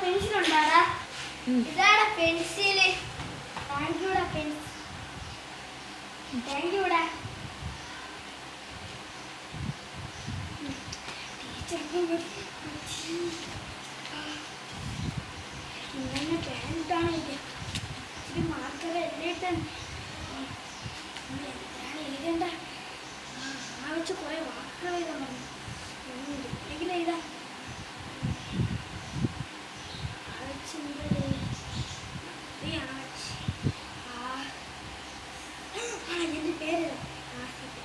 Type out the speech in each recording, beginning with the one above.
Pencil ഉണ്ടാടാ. ഇതാടാ pencil thank യുടാ പെൻസിൽ താങ്ക് യുടാ ഇങ്ങനെ പാന്റാണ് ഇത് ഇത് മാർക്കർ എഴുതിയിട്ടാണ് എന്താണ് എഴുതേണ്ട? ആ, വെച്ച് കുറേ വാക്കുകൾ എഴുതാൻ പറഞ്ഞു. എഴുതാ ആ വെച്ച് എന്താ എഴുതുക? ഈ ആ വെച്ച് ആ ആ എന്റെ പേര് ആസിഫ് ഡാ,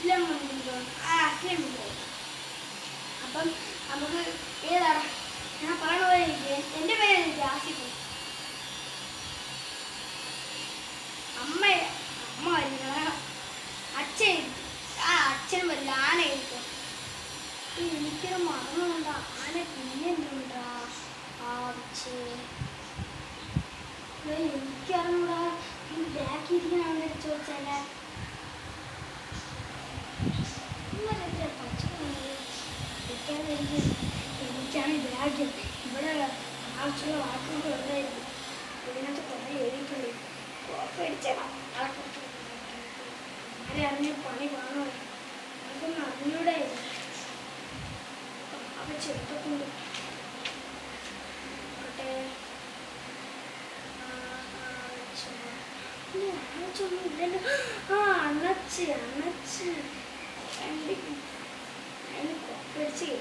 അസ്ലമുണ്ട് ആ അസ്ലമുണ്ട് അപ്പം നമുക്ക് ഏതാണ് ഞാൻ പറയണ പോലെ. എന്റെ പേര് ജാസിഫ് അമ്മ അമ്മ വരില്ല അച്ഛൻ ആ അച്ഛൻ വരില്ല ആന ആയിരിക്കും എനിക്കൊരു മറന്നുകൊണ്ട് ആന പിന്നെ എന്തുണ്ടാ ആ പക്ഷേ എനിക്കറിഞ്ഞൂടാ ഈ ബാക്കി ഇരിക്കുന്ന എനിക്കാണ് എനിക്ക് എനിക്കാണ് ഭാഗ്യം ഇവിടെ ആവശ്യമുള്ള വാക്കുകൾ ഉണ്ടായിരുന്നു ഇതിനകത്ത് കുറേ എഴുതിയിട്ടുണ്ട് ആരെ അറിഞ്ഞ പണി കാണുമോ അതൊന്നും അറിഞ്ഞൂടെ അവ ഇല്ലല്ലോ ആ അണച്ച് അണച്ച് അതിന് കുറച്ച്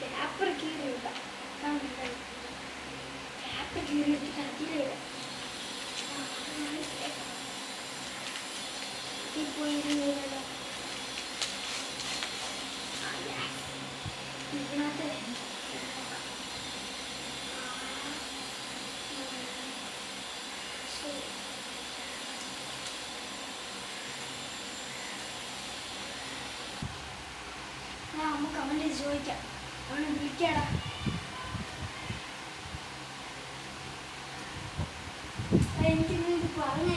പേപ്പർ കീറി ഇടാം പേപ്പർ കീറി ഇട്ടിട്ട് അതിലിടാം പോയിരുന്നല്ലോ അമ്മ കമന്റ് ചോദിക്കാം അവനെ വിളിക്കാടാ. എനിക്കിന്ന് ഇത് പറഞ്ഞു